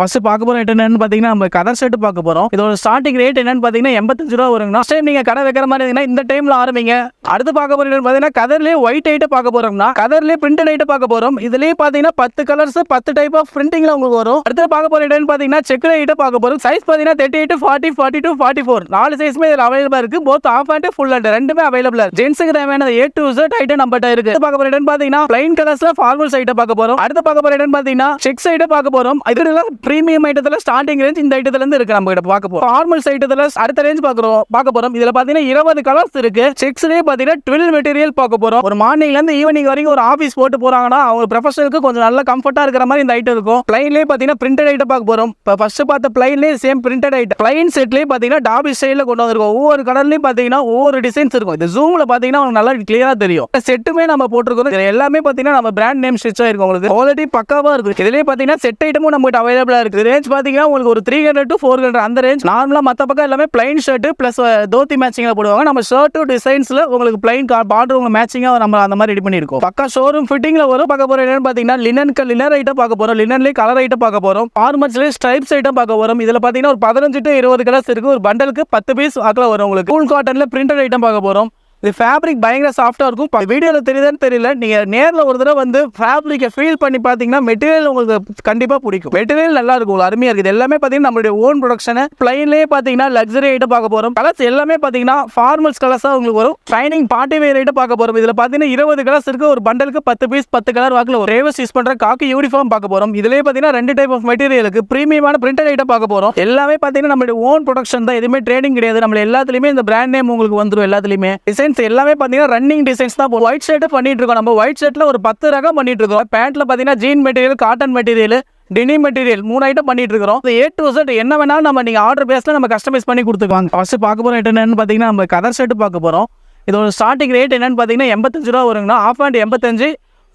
First பார்க்க போகிற என்னன்னு பார்த்தீங்கன்னா நம்ம கதர் செட்டு பார்க்க போகிறோம் இதோட ஸ்டார்டிங் ரேட் என்னன்னு பார்த்தீங்கன்னா எண்பத்தஞ்சு ரூபா வருங்கண்ணா. டைம் நீங்கள் கடை வைக்கிற மாதிரி இருந்தீங்கன்னா இந்த டைமில் ஆரம்பிங்க. அடுத்து பார்க்க போகிறது பார்த்தீங்கன்னா கதர்லேயே ஒயிட் ஐட்டை பார்க்க போகிறோம்னா கதர்லேயே பிரிண்டட் ஐட்டை பார்க்க போகிறோம் இதுலேயே பார்த்தீங்கன்னா பத்து கலர்ஸ் பத்து டைப் ஆஃப் பிரிண்டிங்கில் உங்களுக்கு வரும். அடுத்து பார்க்க போகிற இடம்னு பார்த்தீங்கன்னா செக் ஐட்டை பார்க்க போகிறோம் சைஸ் பார்த்தீங்கன்னா thirty eight forty forty two forty four நாலு சைஸுமே இதில் அவைலபிளாக இருக்குது both half hand full hand ரெண்டுமே அவைலபிளாக ஜென்ஸுக்கு தேவையான ஏ டு ஜெட் ஐட்டம் நம்மகிட்ட இருக்குது பார்க்க போகிற இடம்னு பார்த்தீங்கன்னா பிளைன் கலர்ஸில் ஃபார்மல் சைட்டை பார்க்க போகிறோம் அடுத்து பார்க்க போகிற இடம்னு பார்த்தீங்கன்னா செக் சைட்டை பார்க்க போகிறோம் இதுல ப்ரீமியம் ஐட்டத்தில் ஸ்டார்டிங் ரேஞ்ச் இந்த ஐட்டத்துல இருந்து இருக்கு நம்ம கிட்ட பார்க்க போறோம். ஃபார்மல்ஸ் ஐட்டத்தில் அடுத்த ரேஞ்ச் பார்க்குறோம் பார்க்க போறோம். இதுல பாத்தீங்கன்னா இருபது கலர்ஸ் இருக்கு. செக்ஸ்லயே பாத்தீங்கன்னா டுவெல் மெட்டீரியல் பார்க்க போறோம். ஒரு மார்னிங்ல இருந்து ஈவினிங் வரைக்கும் ஒரு ஆஃபீஸ் போட்டு போறாங்கன்னா அவங்க ப்ரொஃபஷனலுக்கு கொஞ்சம் நல்ல கம்ஃபர்ட்டா இருக்கிற மாதிரி இந்த ஐட்டம் இருக்கும். பிளைன்லேயே பாத்தீங்கன்னா பிரிண்டட் ஐட்டம் பார்க்க போறோம். இப்போ ஃபர்ஸ்ட் பார்த்த பிளைன்லேயே சேம் பிரிண்டட் ஐட்டம் பிளைன் செட்லேயே பாத்தீங்கன்னா டாபி ஸ்டைலில் கொண்டு வந்திருக்கோம். ஒவ்வொரு கலர்லயும் பாத்தீங்கன்னா ஒவ்வொரு டிசைன்ஸ் இருக்கும். இது ஜூம்ல பாத்தீங்கன்னா உங்களுக்கு நல்லா கிளியரா தெரியும். செட்டுமே நம்ம போட்டிருக்கோம். எல்லாமே பாத்தீங்கன்னா நம்ம பிராண்ட் நேம் ஸ்டிச் ஆயிருக்கும் உங்களுக்கு. குவாலிட்டி பக்காவா இருக்கு. இதுலயே பாத்தீங்கன்னா செட் ஐட்டமும் நம்ம அவைலபிள் சூப்பராக இருக்குது. ரேஞ்ச் பார்த்தீங்கன்னா உங்களுக்கு ஒரு three hundred to four hundred அந்த ரேஞ்ச் நார்மலாக மற்ற பக்கம் எல்லாமே பிளைன் ஷர்ட் ப்ளஸ் தோத்தி மேட்சிங்கில் போடுவாங்க. நம்ம ஷர்ட்டு டிசைன்ஸில் உங்களுக்கு பிளைன் பார்டர் உங்களுக்கு மேட்சிங்காக நம்ம அந்த மாதிரி ரெடி பண்ணிருக்கோம். பக்கம் ஷோரூம் ஃபிட்டிங்கில் வரும். பார்க்க போறோம் என்னன்னு பார்த்தீங்கன்னா லினன் லினர் ஐட்டம் பார்க்க போகிறோம் லினன்லேயே கலர் ஐட்டம் பார்க்க போகிறோம் ஃபார்மர்ஸ்லேயே ஸ்ட்ரைப்ஸ் ஐட்டம் பார்க்க போகிறோம் இதில் பார்த்தீங்கன்னா ஒரு பதினஞ்சு டு இருபது கலர்ஸ் இருக்குது ஒரு பண்டலுக்கு பத்து பீஸ் அதில் வரும் உங்களுக்கு. கூல் காட்டனில் பிரிண்டட் ஐட்டம் பார்க்க போகிறோம் இது ஃபேப்ரிக் பயங்கர சாஃப்டாக இருக்கும். வீடியோவில் தெரியுதான்னு தெரியல. நீங்கள் நேரில் ஒரு தடவை வந்து ஃபேப்ரிக்கை ஃபீல் பண்ணி பார்த்தீங்கன்னா மெட்டீரியல் உங்களுக்கு கண்டிப்பாக பிடிக்கும். மெட்டீரியல் நல்லா இருக்கும். உங்களுக்கு அருமையாக இருக்குது எல்லாமே பார்த்தீங்கன்னா நம்மளுடைய ஓன் ப்ரொடக்ஷனு பிளைன்லேயே பார்த்தீங்கன்னா லக்ஸரி ஐட்டம் பார்க்க போகிறோம் கலர்ஸ் எல்லாமே பார்த்தீங்கன்னா ஃபார்மல்ஸ் கலர்ஸாக உங்களுக்கு வரும். ட்ரைனிங் பார்ட்டி வேர் ஐட்டம் பார்க்க போகிறோம் இதில் பார்த்தீங்கன்னா இருபது கலர்ஸ் இருக்குது ஒரு பண்டலுக்கு பத்து பீஸ் பத்து கலர் வாக்கில் ஒரு ரேவஸ் யூஸ் பண்ணுற காக்கு யூனிஃபார்ம் பார்க்க போகிறோம் இதுலேயே பார்த்தீங்கன்னா ரெண்டு டைப் ஆஃப் மெட்டீரியலுக்கு ப்ரீமியமான பிரிண்டட் ஐட்டம் பார்க்க போகிறோம் எல்லாமே பார்த்தீங்கன்னா நம்மளுடைய ஓன் ப்ரொடக்ஷன் தான். எதுவுமே ட்ரேடிங் கிடையாது. நம்ம எல்லாத்துலேயுமே இந்த பிராண்ட் நேம் உங்களுக்கு வந்துடும் எல்லாத்துலேயுமே. டிசைன் டிசைன்ஸ் எல்லாமே பார்த்தீங்கன்னா ரன்னிங் டிசைன்ஸ் தான் ஒயிட் ஷர்ட் பண்ணிட்டு இருக்கோம். நம்ம ஒயிட் ஷர்ட்டில் ஒரு பத்து ரகம் பண்ணிட்டு இருக்கோம். பேண்ட்ல பார்த்தீங்கன்னா ஜீன் மெட்டீரியல் காட்டன் மெட்டீரியல் டினி மெட்டீரியல் மூணு ஐட்டம் பண்ணிட்டு இருக்கிறோம். ஏ டு செட் என்ன வேணாலும் நம்ம நீங்கள் ஆர்டர் பேஸில் நம்ம கஸ்டமைஸ் பண்ணி கொடுத்துக்குவாங்க ஃபர்ஸ்ட் பார்க்க போகிற என்னன்னு பார்த்தீங்கன்னா நம்ம கதர் ஷர்ட் பார்க்க போகிறோம் இதோட ஸ்டார்டிங் ரேட் என்னன்னு பார்த்தீங்கன்னா எண்பத்தஞ்சு ரூபா வருங்கண்ணா. ஆஃப் ஹேண்ட் எண்பத்தஞ்சு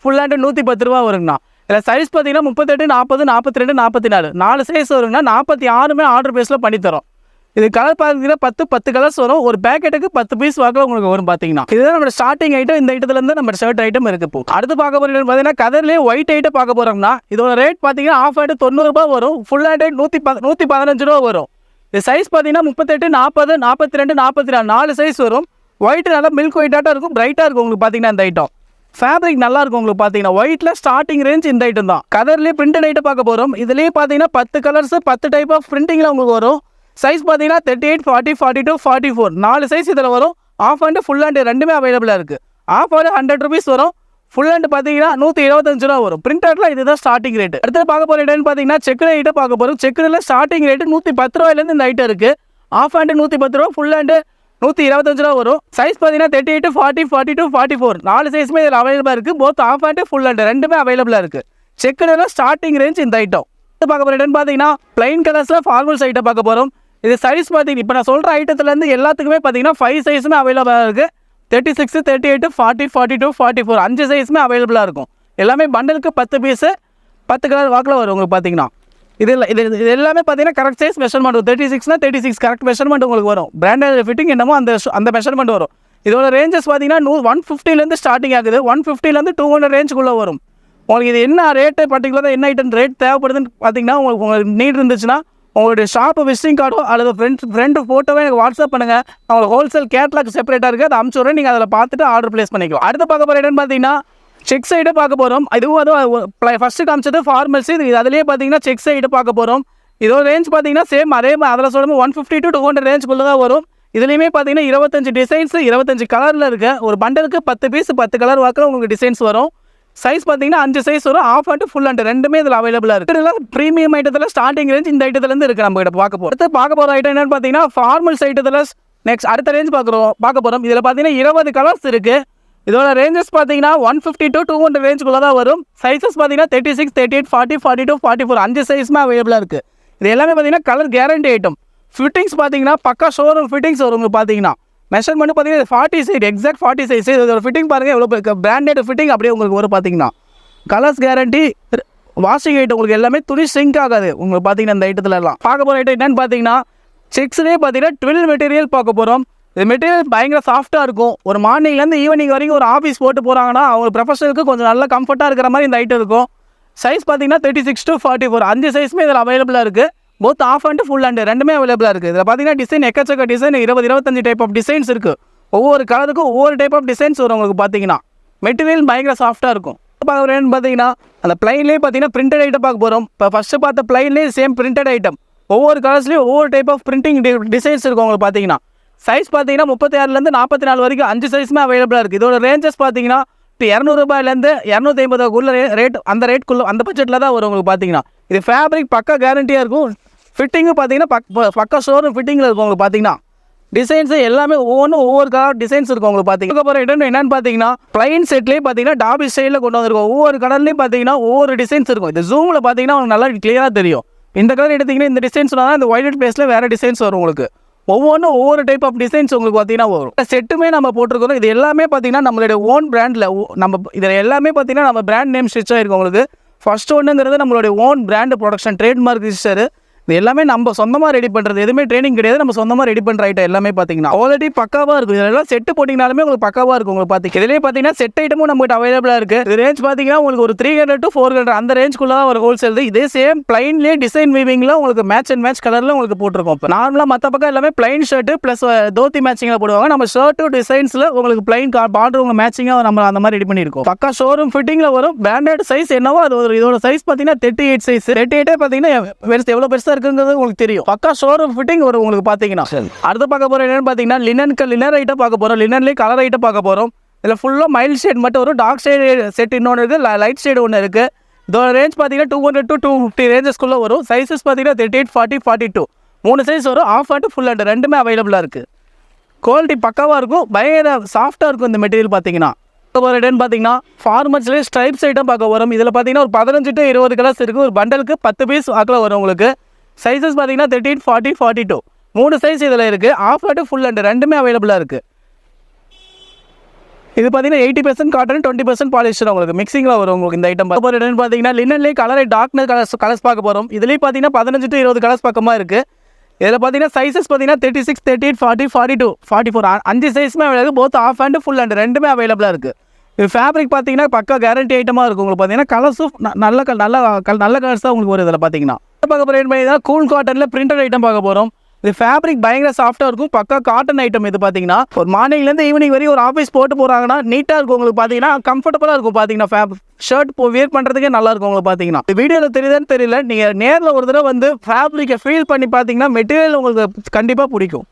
ஃபுல் ஹேண்ட் நூற்றி பத்து ரூபா வருங்கண்ணா. இதில் சைஸ் பார்த்தீங்கன்னா முப்பத்தெட்டு நாற்பது நாற்பத்தி ரெண்டு நாற்பத்தி நாலு. நாலு சைஸ் வருங்கண்ணா. நாற்பத்தி ஆறுமே ஆர்டர் பேஸில் பண்ணித்தரோம். இது கலர் பார்த்தீங்கன்னா பத்து பத்து கலர்ஸ் வரும். ஒரு பேக்கெட்டுக்கு பத்து பீஸ் வாக்கில் உங்களுக்கு வரும் பார்த்தீங்கன்னா இதுதான் நம்ம ஸ்டார்டிங் ஐட்டம் இந்த ஐட்டத்துலேருந்து நம்ம ஷர்ட் ஐட்டம் இருக்கு இப்போ. அடுத்து பார்க்க போகிறது பார்த்தீங்கன்னா கதர்லேயே ஒயிட் ஐட்டம் பார்க்க போகிறோம்னா இதோட ரேட் பார்த்தீங்கன்னா ஆஃப் ஆயிட்டு தொண்ணூறுபா வரும். ஃபுல் ஹேண்ட் நூற்றி ப நூற்றி பதினஞ்சு ரூபா வரும். இது சைஸ் பார்த்தீங்கன்னா முப்பத்தெட்டு நாற்பது நாற்பத்தி ரெண்டு நாற்பத்தி நாலு நாலு சைஸ் வரும். ஒயிட்டு நல்லா மில்க் ஒயிட்டாக இருக்கும் பிரைட்டாக இருக்கும் உங்களுக்கு பார்த்தீங்கன்னா இந்த ஐட்டம் ஃபேப்ரிக் நல்லா இருக்கும் உங்களுக்கு பார்த்தீங்கன்னா ஒயிட்டில் ஸ்டார்டிங் ரேஞ்ச் இந்த ஐட்டம் தான். கதர்லேயே பிரிண்டட் ஐட்டம் பார்க்க போகிறோம் இதுலேயே பார்த்தீங்கன்னா பத்து கலர்ஸ் பத்து டைப் ஆஃப் பிரிண்டிங்கில் உங்களுக்கு வரும். சைஸ் பார்த்தீங்கன்னா thirty eight forty forty two forty four நாலு சைஸ் இதில் வரும். ஆஃப் ஹேண்டு ஃபுல் ஹேண்டு ரெண்டுமே அவைலபிளாக இருக்குது ஆஃப் ஹேண்டு ஹண்ட்ரட் ருபீஸ் வரும். ஃபுல் ஹேண்ட் பார்த்தீங்கன்னா நூற்றி இருபத்தஞ்சு ரூபா வரும். பிரிண்டரில் இதுதான் ஸ்டார்டிங் ரேட் அடுத்து பார்க்க போகிற இடம்னு பார்த்தீங்கன்னா செக் ஐட்டம் பார்க்க போகிறோம் செக்கில் ஸ்டார்டிங் ரேட்டு நூற்றி பத்து ரூபாயிலேருந்து இந்த ஐட்டம் இருக்குது ஆஃப் ஹேண்டு நூற்றி பத்து ரூபா ஃபுல் ஹேண்டு நூற்றி இருபத்தஞ்சு ரூபா வரும். சைஸ் பார்த்தீங்கன்னா thirty eight forty forty two forty four நாலு சைஸுமே இதில் அவைலபிளாக இருக்குது both of hand full hand ரெண்டுமே அவைலபிளாக இருக்குது செக்குல ஸ்டார்டிங் ரேஞ்ச் இந்த ஐட்டம் பார்க்க போகிற இடம்னு பார்த்தீங்கன்னா பிளைன் கலர்ஸில் ஃபார்மல்ஸ் ஐட்டம் பார்க்க போகிறோம் இது சைஸ் பார்த்தீங்கன்னா இப்போ நான் சொல்கிற ஐட்டத்துலேருந்து எல்லாத்துக்குமே பார்த்தீங்கன்னா ஃபைவ் சைஸுமே அவைலபிளாக இருக்குது thirty six thirty eight forty forty two forty four அஞ்சு சைஸுமே அவைலபிளாக இருக்கும். எல்லாமே பண்டலுக்கு பத்து பீஸு பத்து கலர் வாக்கில் வரும் உங்களுக்கு பார்த்தீங்கன்னா. இது இல்லை இது இது எல்லாமே பார்த்தீங்கன்னா கரெக்ட் சைஸ் மெஷர்மெண்ட் வரும். தேர்ட்டி சிக்ஸ்னா தேர்ட்டி சிக்ஸ் கரெக்ட் மெஷர்மெண்ட் உங்களுக்கு வரும். பிராண்டட் ஃபிட்டிங் என்னமோ அந்த அந்த மெஷர்மெண்ட் வரும். இதோட ரேஞ்சஸ் பார்த்தீங்கன்னா நூ ஒன் ஃபிஃப்டிலேருந்து ஸ்டார்டிங் ஆகுது. ஒன் ஃபிஃப்டிலேருந்து டூ ஹண்ட்ரட் ரேஞ்சுக்குள்ளே வரும். உங்களுக்கு இது என்ன ரேட்டு பர்டிகுலராக என்ன ஐட்டம் ரேட் தேவைப்படுதுன்னு பார்த்தீங்கன்னா உங்களுக்கு உங்களுக்கு நீட் இருந்துச்சுன்னா உங்களுடைய ஷாப்பு விசிட்டிங் கார்டோ அல்லது ஃப்ரெண்ட் ஃப்ரெண்டு ஃபோட்டோவே எனக்கு வாட்ஸ்அப் பண்ணுங்கள் அவங்களுக்கு ஹோல்சேல் கேட்லாக் செப்பரேட்டாக இருக்குது அதை அமுச்சு நீங்கள் அதில் பார்த்துட்டு ஆர்டர் ப்ளேஸ் பண்ணிக்கலாம். அடுத்து பார்க்க போகிற இடம்னு பார்த்தீங்கன்னா செக் சைடு பார்க்க போகிறோம் இதுவும் அதுவும் ஃபஸ்ட்டு காமிச்சது ஃபார்மல்ஸ் இது அதுலேயே பார்த்தீங்கன்னா செக் சைடு பார்க்க போகிறோம் இதோட ரேஞ்ச் பார்த்தீங்கன்னா சேம் அதே மாதிரி அதில் சொல்லும்போது one fifty to two hundred ரேஞ்சுக்குள்ளே தான் வரும். இதுலேயுமே பார்த்தீங்கன்னா இருபத்தஞ்சு டிசைன்ஸ் இருபத்தஞ்சு கலரில் இருக்குது ஒரு பண்டலுக்கு பத்து பீஸ் பத்து கலர் வாக்கில் உங்களுக்கு டிசைன்ஸ் வரும். சைஸ் பார்த்தீங்கன்னா அஞ்சு சைஸ் வரும். ஆஃப் அண்ட் ஃபுல் அண்ட் ரெண்டுமே இதில் அவைலபிளாக இருக்குது இதெல்லாம் ப்ரீமியம் ஐட்டத்தில் ஸ்டார்டிங் ரேஞ்ச் இந்த ஐட்டத்துலேருந்து இருக்குது நம்ம கிட்ட பார்க்க போகிறோம் அடுத்து பார்க்க போகிற ஐட்டம் என்னென்னு பார்த்தீங்கன்னா ஃபார்மல்ஸ் ஐட்டத்தில் நெக்ஸ்ட் அடுத்த ரேஞ்ச் பார்க்குறோம். பார்க்க போகிறோம் இதில் பார்த்தீங்கன்னா இருபது கலர்ஸ் இருக்குது இதோட ரேஞ்சஸ் பார்த்தீங்கன்னா one fifty to two hundred ரேஞ்சுக்குள்ளே தான் வரும். சைஸஸ் பார்த்தீங்கன்னா thirty six thirty eight forty forty two forty four அஞ்சு சைஸுமே அவைலபிளாக இருக்குது இது எல்லாமே பார்த்தீங்கன்னா கலர் கேரண்டி ஐட்டம் ஃபிட்டிங்ஸ் பார்த்தீங்கன்னா பக்கா ஷோரூம் ஃபிட்டிங்ஸ் வரும் உங்களுக்கு பார்த்தீங்கன்னா. மெஷர்மெண்ட் பார்த்தீங்கன்னா forty size exact forty size இதோட ஃபிட்டிங் பாருங்கள் எவ்வளோ பிராண்டட் ஃபிட்டிங் அப்படியே உங்களுக்கு வரும் பார்த்தீங்கன்னா. கலர்ஸ் கேரண்டி வாஷிங் ஐட்டம் உங்களுக்கு எல்லாமே துணி சிங்க் ஆகாது. உங்களுக்கு பார்த்தீங்கன்னா இந்த ஐட்டத்தில் எல்லாம். பார்க்க போகிற ஐட்டம் என்னென்னு பார்த்தீங்கன்னா செக்ஸ்லேயே பார்த்தீங்கன்னா டுவெல் மெட்டீரியல் பார்க்க போகிறோம் இது மெட்டீரியல் பயங்கர சாஃப்ட்டாக இருக்கும். ஒரு மார்னிங்லேருந்து ஈவினிங் வரைக்கும் ஒரு ஆஃபீஸ் போட்டு போகிறாங்கன்னா அவங்க ப்ரொஃபஷனலுக்கு கொஞ்சம் நல்ல கம்ஃபர்ட்டாக இருக்கிற மாதிரி இந்த ஐட்டம் இருக்கும். சைஸ் பார்த்தீங்கன்னா thirty six to forty four அஞ்சு சைஸுமே இதில் அவைலபிளாக இருக்குது both half hand full hand ரெண்டுமே அவைலபிளாக இருக்குது இதில் பார்த்தீங்கன்னா டிசைன் எக்கச்சக்க டிசைன் இருபது இருபத்தஞ்சு டைப் ஆஃப் டிசைன்ஸ் இருக்குது ஒவ்வொரு கலருக்கும் ஒவ்வொரு டைப் ஆஃப் டிசைன்ஸ் வரும் உங்களுக்கு பார்த்தீங்கன்னா மெட்டீரியல் பயங்கர சாஃப்ட்டாக இருக்கும். பார்க்குறேன்னு பார்த்தீங்கன்னா அந்த பிளைன்லேயே பார்த்தீங்கன்னா பிரிண்டட் ஐட்டம் பார்க்க போகிறோம் இப்போ ஃபஸ்ட்டு பார்த்த பிளைன்லேயே சேம் பிரிண்டட் ஐட்டம் ஒவ்வொரு கலர்ஸ்லேயும் ஒவ்வொரு டைப் ஆஃப் பிரிண்டிங் டிசைன்ஸ் இருக்கும் உங்களுக்கு பார்த்தீங்கன்னா சைஸ் பார்த்தீங்கன்னா முப்பத்தி ஆறுலேருந்து நாற்பத்தி நாலு வரைக்கும் அஞ்சு சைஸுமே அவைலபிளாக இருக்குது இதோட ரேஞ்சஸ் பார்த்தீங்கன்னா இப்போ இரநூறுபாயிலேருந்து இரநூத்தி ஐம்பதுக்குள்ள ரேட் அந்த ரேட்டுக்குள்ளே அந்த பட்ஜெட்டில் தான் வரும் உங்களுக்கு பார்த்தீங்கன்னா இது ஃபேப்ரிக் பக்கா கேரண்டியாக இருக்கும். ஃபிட்டிங்கும் பார்த்தீங்கன்னா பக் பக்க பக்கா ஷோரூம் ஃபிட்டிங்கில் இருக்கும் உங்களுக்கு பார்த்தீங்கன்னா டிசைன்ஸு எல்லாமே ஒவ்வொன்றும் ஒவ்வொரு கலர் டிசைன்ஸ் இருக்கும் உங்களுக்கு பார்த்தீங்கன்னா அப்புறம் என்னென்னு பார்த்தீங்கன்னா ப்ளைன் செட்லேயே பார்த்தீங்கன்னா டாபி ஸ்டைலில் கொண்டு வந்திருக்கும். ஒவ்வொரு கலர்லேயும் பார்த்தீங்கன்னா ஒவ்வொரு டிசைன்ஸ் இருக்கும். இந்த ஜூமில் பார்த்தீங்கன்னா உங்களுக்கு நல்லா கிளியராக தெரியும். இந்த கலர் எடுத்தீங்கன்னா இந்த டிசைன்ஸ் தான் இந்த ஒயிட் பேஸில் வேறு டிசைன்ஸ் வரும் உங்களுக்கு. ஒவ்வொன்றும் ஒவ்வொரு டைப் ஆஃப் டிசைன்ஸ் உங்களுக்கு பார்த்தீங்கன்னா வரும். செட்டுமே நம்ம போட்டிருக்கிறோம். இது எல்லாமே பார்த்தீங்கன்னா நம்மளுடைய ஓன் பிராண்டில் நம்ம இதில் எல்லாமே பார்த்தீங்கன்னா நம்ம பிராண்ட் நேம் ஸ்டிச் ஆகிருக்கும் உங்களுக்கு. ஃபஸ்ட் ஒன்றுங்கிறது நம்மளுடைய own brand production trademark register இது எல்லாமே நம்ம சொந்தமாக ரெடி பண்ணுறது எதுவுமே ட்ரைனிங் கிடையாது. நம்ம சொந்தமாக ரெடி பண்ணுற ஐட்டம் எல்லாமே பார்த்தீங்கன்னா ஆல்ரெடி பக்காவாக இருக்கும். இதெல்லாம் செட்டு போட்டிங்கனாலுமே உங்களுக்கு பக்காவாக இருக்கும். உங்களுக்கு பார்த்து இதுலேயே பார்த்தீங்கன்னா செட் ஐட்டமும் நம்மகிட்ட அவைலபிளாக இருக்குது இது ரேஞ்ச் பார்த்தீங்கன்னா உங்களுக்கு ஒரு three hundred to four hundred அந்த ரேஞ்சுக்குள்ளே தான் ஒரு ஹோல்சேல் இதே. சேம் பிளைன்லேயே டிசைன் வீவிங்கில் உங்களுக்கு மேட்ச் அண்ட் மேட்ச் கலரில் உங்களுக்கு போட்டிருக்கோம். இப்போ நார்மலாக மற்ற பக்கம் எல்லாமே பிளைன் ஷர்ட்டு ப்ளஸ் தோத்தி மேட்சிங்கில் போடுவாங்க. நம்ம ஷர்ட்டு டிசைன்ஸில் உங்களுக்கு பிளைன் பார்டர் உங்கள் மேட்சிங்காக நம்ம அந்த மாதிரி ரெடி பண்ணியிருக்கோம். பக்கா ஷோரூம் ஃபிட்டிங்கில் வரும். பிராண்டட் சைஸ் என்னவோ அது ஒரு இதோட சைஸ் பார்த்தீங்கன்னா தேர்ட்டி எயிட் சைஸ் தேர்ட்டி எயிட்டே பார்த்தீங்கன்னா பெருசு எவ்வளோ பெருசாக இருக்குங்கிறது உங்களுக்கு தெரியும். பக்கா ஷோரூம் ஃபிட்டிங் வரும் உங்களுக்கு பார்த்தீங்கன்னா அடுத்து பார்க்க போகிறோம் என்னன்னு பார்த்தீங்கன்னா லினனுக்கு லினர் ஐட்டம் பார்க்க போகிறோம் லினன்லேயே கலர் ஐட்டம் பார்க்க போகிறோம் இதில் ஃபுல்லாக மைல்ட் ஷேட் மட்டும் வரும். டார்க் ஷேட் செட் இன்னொன்று இருக்குது லைட் ஷேட் ஒன்று இருக்குது இதோட ரேஞ்ச் பார்த்தீங்கன்னா two hundred to two fifty ரேஞ்சஸ்க்குள்ளே வரும். சைஸஸ் பார்த்தீங்கன்னா thirty eight forty forty two மூணு சைஸ் வரும். ஆஃப் அண்ட் ஃபுல் அண்ட் ரெண்டுமே அவைலபிளாக இருக்குது குவாலிட்டி பக்காவாக இருக்கும். பயங்கர சாஃப்ட்டாக இருக்கும் இந்த மெட்டீரியல் பார்த்தீங்கன்னா ஒரு இடம்னு பார்த்தீங்கன்னா ஃபார்மர்ஸ்லேயே ஸ்ட்ரைப்ஸ் ஐட்டம் பார்க்க வரும் இதில் பார்த்தீங்கன்னா ஒரு பதினஞ்சு டு இருபது கலர்ஸ் இருக்குது ஒரு பண்டலுக்கு பத்து பீஸ் வாக்கில் வரும் உங்களுக்கு. சைஸஸ் பார்த்தீங்கன்னா தேர்ட்டின் ஃபார்ட்டி ஃபார்ட்டி டூ மூணு சைஸ் இதில் இருக்குது ஆஃப் ஹேண்டு ஃபுல் ஹேண்டு ரெண்டுமே அவைலபிளாக இருக்குது இது பார்த்தீங்கன்னா eighty percent cotton twenty percent polyester உங்களுக்கு. மிக்சிங்கில் வரும் உங்களுக்கு இந்த ஐட்டம் பார்க்க போகிற பார்த்தீங்கன்னா லினன்லேயே கலரை டார்க்னர் கலர்ஸ் கலர்ஸ் பார்க்க போகிறோம் இதுலேயும் பார்த்தீங்கன்னா பதினஞ்சு டு இருபது கலர்ஸ் பக்கமாக இருக்குது இதில் பார்த்தீங்கன்னா சைஸஸ் பார்த்தீங்கன்னா thirty six thirty eight forty forty two forty four அஞ்சு சைஸுமே available both half hand full hand ரெண்டுமே அவைலபிளாக இருக்குது இது ஃபேப்ரிக் பார்த்தீங்கன்னா பக்கா கேரண்டி ஐட்டமாக இருக்கும் உங்களுக்கு பார்த்தீங்கன்னா கலர்ஸும் நல்ல கல் நல்ல கல் நல்ல கலர்ஸ் தான் உங்களுக்கு வரும் இதில் பார்த்தீங்கன்னா. பார்க்க போகிற கூல் காட்டனில் பிரிண்டட் ஐட்டம் பார்க்க போகிறோம் இது ஃபேப்ரிக் பயங்கர சாஃப்ட்டாக இருக்கும். பக்கா காட்டன் ஐட்டம் இது பார்த்தீங்கன்னா. ஒரு மார்னிங்லேருந்து ஈவினிங் வரையும் ஒரு ஆஃபீஸ் போட்டு போகிறாங்கன்னா நீட்டாக இருக்கும் உங்களுக்கு பார்த்தீங்கன்னா. கம்ஃபர்டபுளாக இருக்கும் பார்த்தீங்கன்னா. ஃபேப் ஷர்ட் போ வியர் பண்ணுறதுக்கே நல்லா இருக்கும் உங்களுக்கு பார்த்தீங்கன்னா. வீடியோவில் தெரியுதான்னு தெரியல. நீங்கள் நேரில் ஒரு தடவை வந்து ஃபேப்ரிக்கை ஃபீல் பண்ணி பார்த்தீங்கன்னா மெட்டீரியல் உங்களுக்கு கண்டிப்பாக பிடிக்கும்.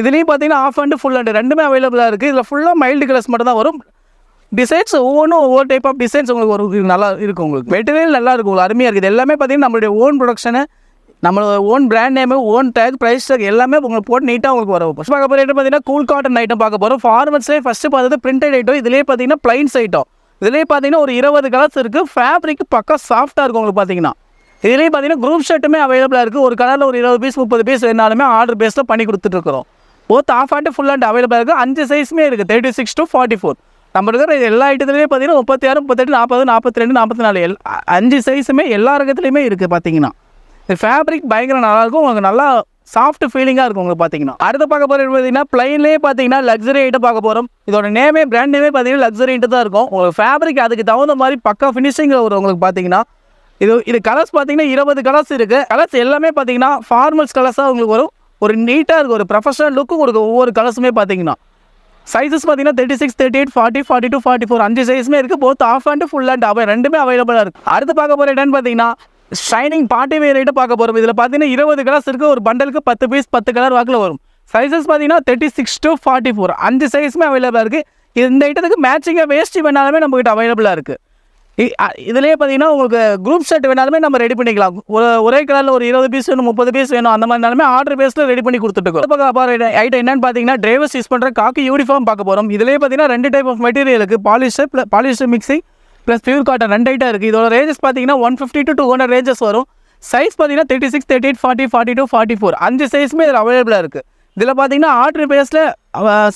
இதுலேயும் பார்த்தீங்கன்னா ஆஃப் அண்டு ஃபுல் அண்டு ரெண்டுமே அவைலபிளாக இருக்குது இதில் ஃபுல்லாக மைல்டு கலர்ஸ் மட்டும் தான் வரும். டிசைன்ஸ் ஒவ்வொன்றும் ஒவ்வொரு டைப் ஆஃப் டிசைன்ஸ் உங்களுக்கு ஒரு நல்லா இருக்கும் உங்களுக்கு. மெட்டீரியல் நல்லா இருக்கும் உங்களுக்கு அருமையாக இருக்குது. எல்லாமே பார்த்தீங்கன்னா நம்மளுடைய ஓன் ப்ரொடக்ஷனு நம்மளோட own brand name own tag price tag எல்லாமே உங்களுக்கு போட்டு நீட்டாக உங்களுக்கு வரும். ஃபஸ்ட் பார்க்க போகிற ஐட்டம் பார்த்தீங்கன்னா கூல் காட்டன் ஐட்டம் பார்க்க போகிறோம் ஃபார்மட்ஸ்லேயே ஃபஸ்ட்டு பார்த்தது பிரிண்டட் ஐட்டம் இதுலேயே பார்த்தீங்கன்னா பிளைன்ஸ் ஐட்டம் இதுலேயே பார்த்தீங்கன்னா ஒரு இருபது கலர்ஸ் இருக்குது ஃபேப்ரிக் பக்கம் சாஃப்ட்டாக இருக்கும் உங்களுக்கு பார்த்தீங்கன்னா. இதுலேயே பார்த்தீங்கன்னா குரூப் ஷர்ட்டுமே அவைலபிளாக இருக்குது ஒரு கலரில் ஒரு இருபது பீஸ் முப்பது பீஸ் வேணாலுமே ஆர்டர் பேஸில் பண்ணி கொடுத்துட்ருக்குறோம் both half hand full hand அவைலபிளாக இருக்குது அஞ்சு சைஸுமே இருக்குது thirty six to forty four நம்ம இருக்கிற எல்லா ஐட்டத்துலேயுமே பார்த்தீங்கன்னா முப்பத்தி ஆறு முப்பத்தெட்டு நாற்பது நாற்பத்தி ரெண்டு நாற்பத்தி நாலு எல் அஞ்சு சைஸுமே எல்லா ரகத்துலையுமே இருக்குது பார்த்தீங்கன்னா. ஃபேப்ரிக் பயங்கர நல்லாயிருக்கும் உங்களுக்கு நல்லா சாஃப்ட் ஃபீலிங்காக இருக்கும் உங்களுக்கு பார்த்தீங்கன்னா. அடுத்து பார்க்க போகிறது பார்த்தீங்கன்னா ப்ளைன்லேயே பார்த்தீங்கன்னா லக்ஸரி ஐட்டம் பார்க்க போகிறோம் இதோட நேமே பிராண்ட் நேமே பார்த்தீங்கன்னா லக்ஸரின்ட்டு தான் இருக்கும். உங்களுக்கு ஃபேப்ரிக் அதுக்கு தகுந்த மாதிரி பக்கா ஃபினிஷிங்கில் வரும் உங்களுக்கு பார்த்தீங்கன்னா. இது இது கலர்ஸ் பார்த்தீங்கன்னா இருபது கலர்ஸ் இருக்குது கலர்ஸ் எல்லாமே பார்த்தீங்கன்னா ஃபார்மல்ஸ் கலர்ஸாக உங்களுக்கு வரும். ஒரு நீட்டாக இருக்கும் ஒரு ப்ரொஃபஷனல் லுக்கு கொடுக்கும் ஒவ்வொரு கலர்ஸுமே பார்த்தீங்கன்னா. சைஸஸ் பார்த்தீங்கன்னா thirty six thirty eight forty forty two forty four அஞ்சு சைஸுமே இருக்குது both half hand full hand அவை ரெண்டுமே அவைலபிளாக இருக்குது அடுத்து பார்க்க போகிற இடம்னு பார்த்தீங்கன்னா ஷைனிங் பார்ட்டி வேர் ஐட்டம் பார்க்க போகிறோம் இதில் பார்த்தீங்கன்னா இருபது கலர்ஸ் இருக்குது ஒரு பண்டலுக்கு பத்து பீஸ் பத்து கலர் வாக்கில் வரும். சைஸஸ் பார்த்தீங்கன்னா thirty six to forty four அஞ்சு சைஸுமே அவைலபிளாக இருக்குது இந்த ஐட்டத்துக்கு மேட்சிங்காக வேஸ்ட்டு வேணாலுமே நம்மகிட்ட அவைலபிளாக இருக்குது இதுலேயே பார்த்தீங்கன்னா உங்களுக்கு குரூப் செட் வேணாலுமே நம்ம ரெடி பண்ணிக்கலாம். ஒரு ஒரே கலரில் ஒரு இருபது பீஸ் வேணும் முப்பது பீஸ் வேணும் அந்த மாதிரினாலுமே ஆர்டர் பேஸில் ரெடி பண்ணி கொடுத்துட்டு ஐட்டம் என்னன்னு பார்த்தீங்கன்னா டிரைவர்ஸ் யூஸ் பண்ணுற காக்கி யூனிஃபார்ம் பார்க்க போகிறோம் இதுலேயே பார்த்தீங்கன்னா ரெண்டு டைப் ஆஃப் மெட்டீரியல் இருக்குது polyester plus polyester mixing plus pure cotton ரெண்டு ஐட்டம் இருக்குது இதோட ரேஞ்சஸ் பார்த்தீங்கன்னா one fifty to two hundred ranges வரும். சைஸ் பார்த்தீங்கன்னா thirty six thirty eight forty forty two forty four அஞ்சு சைஸுமே இதில் அவைலபிளாக இருக்குது இதில் பார்த்தீங்கன்னா ஆர்டர் பேஸில்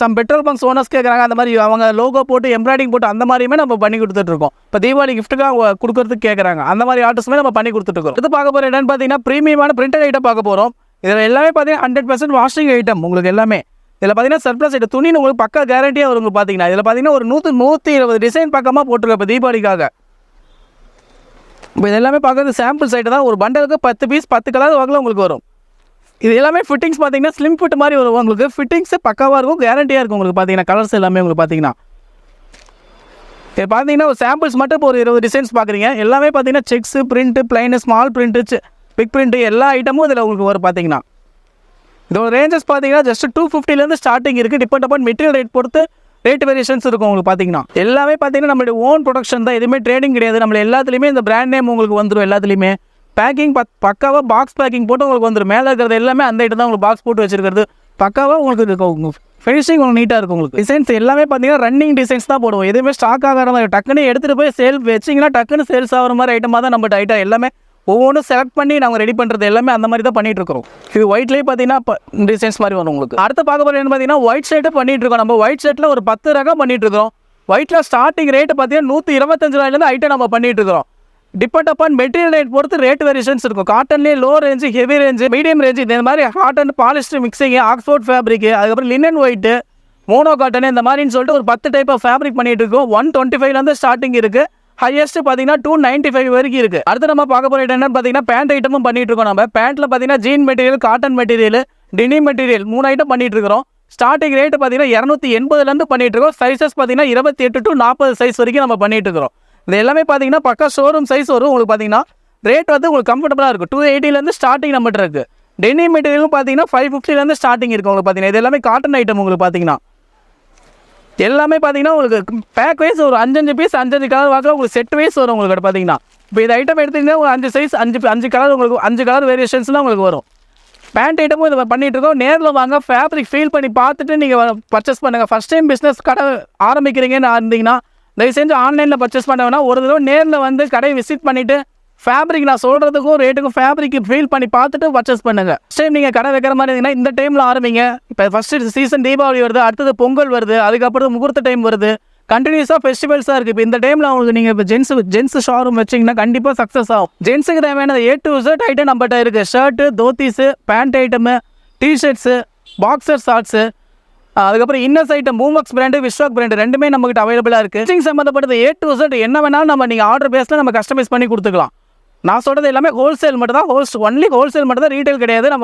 சம் பெட்ரோல் பங்க்ஸ் ஓனர்ஸ் கேட்குறாங்க அந்த மாதிரி அவங்க லோகோ போட்டு எம்ப்ராய்டிங் போட்டு அந்த மாதிரியுமே நம்ம பண்ணி கொடுத்துட்ருக்கோம் இப்போ தீபாவளி கிஃப்ட்டுக்காக கொடுக்கறதுக்கு கேட்குறாங்க அந்த மாதிரி ஆர்டர்ஸுமே நம்ம பண்ணி கொடுத்துட்ருக்கோம் இது பார்க்க போகிற என்னன்னு பார்த்தீங்கன்னா ப்ரீமியமான பிரிண்டட் ஐட்டம் பார்க்க போகிறோம் இதில் எல்லாமே பார்த்தீங்கன்னா ஹண்ட்ரட் பர்சன்ட் வாஷிங் ஐட்டம் உங்களுக்கு எல்லாமே. இதில் பார்த்தீங்கன்னா சர்ப்ரைஸ் ஐட்டம் துணி உங்களுக்கு பக்கா கேரண்டியாக வரும் உங்களுக்கு பார்த்தீங்கன்னா இதில் பார்த்தீங்கன்னா ஒரு நூற்று நூற்றி இருபது டிசைன் பக்கமாக போட்டிருக்கோம் இப்போ தீபாவளிக்காக. இப்போ இது எல்லாமே பார்க்குறது சாம்பிள் சைட்டு தான். ஒரு பண்டலுக்கு பத்து பீஸ் பத்து கலர் வகையில் உங்களுக்கு வரும். இது எல்லாமே ஃபிட்டிங்ஸ் பார்த்தீங்கன்னா ஸ்லிம் ஃபிட் மாதிரி வரும். உங்களுக்கு ஃபிட்டிங்ஸு பக்காவாக இருக்கும் கேரண்டியாக இருக்கும் உங்களுக்கு பார்த்தீங்கன்னா கலர்ஸ் எல்லாமே உங்களுக்கு பார்த்தீங்கன்னா இது பார்த்தீங்கன்னா ஒரு சாம்பிள்ஸ் மட்டும் இப்போ ஒரு இருபது டிசைன்ஸ் பார்க்குறீங்க எல்லாமே பார்த்தீங்கன்னா checks print plain small print big print எல்லா ஐட்டமும் இதில் உங்களுக்கு வரும் பார்த்தீங்கன்னா இதோட ரேஞ்சஸ் பார்த்தீங்கன்னா ஜஸ்ட் டூ ஃபிஃப்டிலேருந்து ஸ்டார்டிங் இருக்குது டிபெண்ட் அப்பான் மெட்டீரியல் ரேட் பொறுத்து ரேட் வேரியேஷன்ஸ் இருக்கும் உங்களுக்கு பார்த்தீங்கன்னா எல்லாமே பார்த்தீங்கன்னா நம்மளுடைய ஓன் ப்ரொடக்ஷன் தான். எதுவுமே ட்ரேடிங் கிடையாது. நம்ம எல்லாத்துலேயுமே இந்த பிராண்ட் நேம் உங்களுக்கு வந்துடும் எல்லாத்துலேயுமே. பேக்கிங் பக் பக்காவாக பாக்ஸ் பேக்கிங் போட்டு உங்களுக்கு வந்துடும் மேலே இருக்கிறது எல்லாமே அந்த ஐட்டம் தான் உங்களுக்கு பாக்ஸ் போட்டு வச்சிருக்கிறது. பக்காவாக உங்களுக்கு இருக்கும் ஃபினிஷிங் உங்களுக்கு நீட்டாக இருக்கும் உங்களுக்கு. டிசைன்ஸ் எல்லாமே பார்த்தீங்கன்னா ரன்னிங் டிசைன்ஸ் தான் போடுவோம். எதுவுமே ஸ்டாக் ஆகாத மாதிரி டக்குன்னு எடுத்துகிட்டு போய் சேல் வச்சிங்கன்னா டக்குன்னு சேல்ஸ் ஆகிற மாதிரி ஐட்டமாக தான் நம்ம ஐட்டம் எல்லாமே ஒவ்வொன்றும் செலக்ட் பண்ணி நாங்கள் ரெடி பண்ணுறது எல்லாமே அந்த மாதிரி தான் பண்ணிட்டு இருக்கிறோம். இது ஒயிட்லேயே பார்த்தீங்கன்னா டிசைன்ஸ் மாதிரி வரும் உங்களுக்கு. அடுத்து பார்க்க போகிறது என்ன பார்த்தீங்கன்னா ஒயிட் ஷர்ட்டு பண்ணிட்டு இருக்கோம். நம்ம ஒயிட் ஷர்ட்டில் ஒரு பத்து ரகம் பண்ணிட்டு இருக்கிறோம். ஒயிட்டில் ஸ்டார்டிங் ரேட்டு பார்த்தீங்கன்னா நூற்றி இருபத்தஞ்சு ரூபாயிலேருந்து ஐட்டம் நம்ம பண்ணிட்டு இருக்கிறோம். டிபெண்ட் அப்பான் மெட்டீரியல் ரேட் பொறுத்து ரேட் வேரியேஷன்ஸ் இருக்கும். காட்டன்லேயே low range heavy range medium range இந்த மாதிரி cotton polyester mixing Oxford fabric அதுக்கப்புறம் லினன் ஒயிட்டு மோனோ காட்டன் இந்த மாதிரின்னு சொல்லிட்டு ஒரு பத்து டைப் ஆஃப் ஃபேப்ரிக் பண்ணிட்டு இருக்கோம். ஒன் டுவெண்ட்டி ஃபைவ்லேருந்து ஸ்டார்டிங் இருக்குது ஹையஸ்ட் பார்த்தீங்கன்னா டூ நைன்ட்டி ஃபைவ் வரைக்கும் இருக்குது அடுத்து நம்ம பார்க்க போகிற என்னென்னு என்னன்னு பார்த்தீங்கன்னா பேண்ட் ஐட்டமும் பண்ணிட்டு இருக்கோம் நம்ம. பேண்ட்டில் பார்த்தீங்கன்னா ஜீன் மெட்டீரியல் காட்டன் மெட்டீரியல் டினி மெட்டீரியல் மூணு ஐட்டம் பண்ணிட்டு இருக்கிறோம். ஸ்டார்டிங் ரேட்டு பார்த்தீங்கன்னா இரநூத்தி எண்பதுலேருந்து பண்ணிட்டு இருக்கோம். சைஸஸ் பார்த்தீங்கன்னா இருபத்தி எட்டு டு நாற்பது சைஸ் வரைக்கும் நம்ம பண்ணிட்டு இருக்கிறோம். இது எல்லாமே பார்த்தீங்கன்னா பக்கா ஷோரூம் சைஸ் வரும். உங்களுக்கு பார்த்தீங்கன்னா ரேட் வந்து உங்களுக்கு கம்ஃபர்டபுளாக இருக்கும். டூ எயிட்டிலேருந்து ஸ்டார்டிங் நம்மகிட்ட இருக்குது டெனி மெட்டீரியலும் பார்த்தீங்கன்னா ஃபைவ் ஃபிஃப்டிலேருந்து ஸ்டார்டிங் இருக்குது உங்களுக்கு பார்த்தீங்கன்னா இது எல்லாமே காட்டன் ஐட்டம் உங்களுக்கு பார்த்தீங்கன்னா எல்லாமே பார்த்தீங்கன்னா உங்களுக்கு பேக் வைஸ் ஒரு அஞ்சஞ்சு பீஸ் அஞ்சஞ்சு கலர் வாக்கில் உங்களுக்கு செட் வைஸ் வரும் உங்களுக்கு பார்த்தீங்கன்னா இப்போ இது ஐட்டம் எடுத்தீங்கன்னா ஒரு அஞ்சு சைஸ் அஞ்சு அஞ்சு கலர் உங்களுக்கு அஞ்சு கலர் வேரியேஷன்ஸ்லாம் உங்களுக்கு வரும். பேண்ட் ஐட்டமும் இதை பண்ணிகிட்டு இருக்கோம். நேரில் வாங்க ஃபேப்ரிக் ஃபீல் பண்ணி பார்த்துட்டு நீங்கள் பர்ச்சேஸ் பண்ணுங்கள் ஃபஸ்ட் டைம் பிஸ்னஸ் கடை ஆரம்பிக்கிறீங்கன்னு இருந்தீங்கன்னா தயவு செஞ்சு ஆன்லைனில் பர்ச்சேஸ் பண்ண ஒரு தடவை நேரில் வந்து கடையை விசிட் பண்ணிவிட்டு ஃபேப்ரிக் நான் சொல்கிறதுக்கும் ரேட்டுக்கும் ஃபேப்ரிக்கு ஃபீல் பண்ணி பார்த்துட்டு பர்ச்சேஸ் பண்ணுங்கள் ஃபஸ்ட் டைம் நீங்கள் கடை வைக்கிற மாதிரி இருந்தீங்கன்னா இந்த டைமில் ஆரம்பிங்க. இப்போ ஃபஸ்ட்டு சீசன் தீபாவளி வருது அடுத்தது பொங்கல் வருது அதுக்கப்புறம் முகூர்த்த டைம் வருது. கண்டினியூஸாக ஃபெஸ்டிவல்ஸாக இருக்குது இப்போ இந்த டைமில் அவங்களுக்கு நீங்கள் இப்போ ஜென்ஸ் ஜென்ஸ் ஷோரூம் வச்சிங்கன்னா கண்டிப்பாக சக்ஸஸ் ஆகும். ஜென்ஸுக்கு தேவையான ஏ டு Z ஐட்டம் நம்மகிட்ட இருக்குது shirt dhotis pant item T-shirts boxer shorts அதுக்கப்புறம் இன்னர்ஸ் ஐட்டம் மூமக்ஸ் பிராண்டு விஸ்வாக் பிராண்டு ரெண்டுமே நம்மகிட்ட அவைலபிளாக இருக்குது ஸ்டிச்சிங் சம்மந்தப்பட்டது ஏ டு சட் என்ன வேணாலும் நம்ம நீங்கள் ஆர்டர் பேஸில் நம்ம கஸ்டமைஸ் பண்ணி கொடுத்துக்கலாம். நான் சொல்கிறது எல்லாமே ஹோல்சேல் மட்டும் தான் ஹோல்ஸ் ஒன்லி ஹோல்சேல் மட்டும் தான் ரீட்டைல் கிடையாது. நம்ம